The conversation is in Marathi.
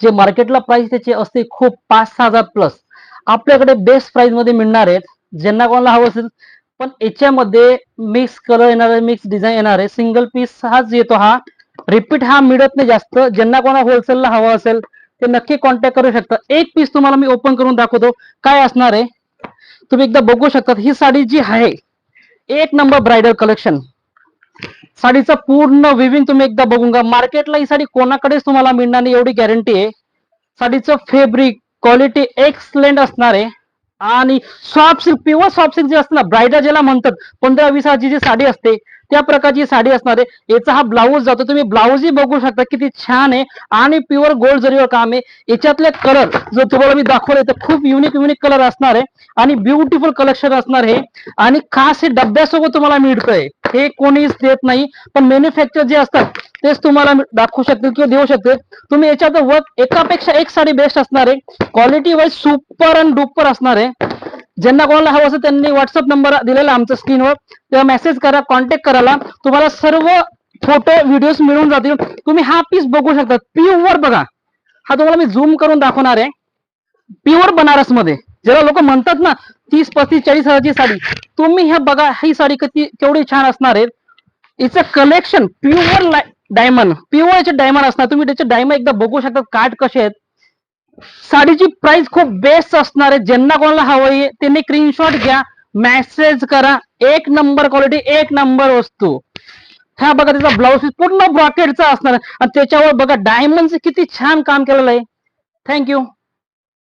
जे मार्केटला प्राइस त्याची असते खूप पाच सहा हजार प्लस आपल्याकडे बेस्ट प्राइसमध्ये मिळणार आहेत ज्यांना कोणाला हवं असेल. पण याच्यामध्ये मिक्स कलर येणार आहे मिक्स डिझाईन येणार आहे. सिंगल पीस हाच येतो हा. रिपीट हा मिळत नाही जास्त. ज्यांना कोणा होलसेलला हवा असेल ते नक्की कॉन्टॅक्ट करू शकता. एक पीस तुम्हाला मी ओपन करून दाखवतो. काय असणार आहे? तुम्ही एकदा बघू शकता. ही साडी जी आहे एक नंबर ब्रायडल कलेक्शन साडीचं पूर्ण विविंग तुम्ही एकदा बघून घ्या. मार्केटला ही साडी कोणाकडेच तुम्हाला मिळणार नाही एवढी गॅरंटी आहे. साडीचं फेब्रिक क्वालिटी एक्सलेंट असणार आहे. आणि soft silk pure soft silk जे असतं ना ज्याला म्हणतात पंधरा वीस हजारची जी साडी असते त्या प्रकारची साडी असणार आहे. याचा हा ब्लाऊज जातो. तुम्ही ब्लाऊजही बघू शकता किती छान आहे. आणि प्युअर गोल्ड जरीवर काम आहे याच्यातले कलर जो तुम्हाला मी दाखवले तर खूप युनिक युनिक कलर असणार आहे. आणि ब्युटिफुल कलेक्शन असणार आहे. आणि खास हे डब्यासोबत तुम्हाला मिळतंय. हे कोणीच देत नाही. पण मॅन्युफॅक्चर जे असतात तेच तुम्हाला दाखवू शकतील किंवा देऊ शकते तुम्ही याच्यात वर्क एकापेक्षा एक साडी बेस्ट असणार आहे. Quality wise super and duper असणार आहे. ज्यांना कोणाला हवं असेल त्यांनी व्हॉट्सअप नंबर दिलेला आमच्या स्क्रीनवर तेव्हा मेसेज करा कॉन्टॅक्ट करायला तुम्हाला सर्व फोटो व्हिडिओज मिळून जातील. तुम्ही हा पीस बघू शकता. प्युअर बघा. हा तुम्हाला मी झूम करून दाखवणार आहे. प्युअर बनारसमध्ये ज्याला लोक म्हणतात ना तीस पस्तीस चाळीस हजारची साडी. तुम्ही ह्या बघा ही साडी किती केवढी छान असणार आहे. It's a collection pure diamond pure याचे डायमंड असणार. तुम्ही त्याचे डायमंड एकदा बघू शकता काट कसे आहेत. साडीची प्राइस खूप बेस्ट असणार आहे. ज्यांना कोणाला हवंय त्यांनी स्क्रीनशॉट घ्या मेसेज करा. एक नंबर क्वालिटी एक नंबर वस्तू. हा बघा त्याचा ब्लाऊज पूर्ण ब्रॉकेटचा असणार आणि त्याच्यावर बघा डायमंडचं किती छान काम केलेलं आहे. थँक्यू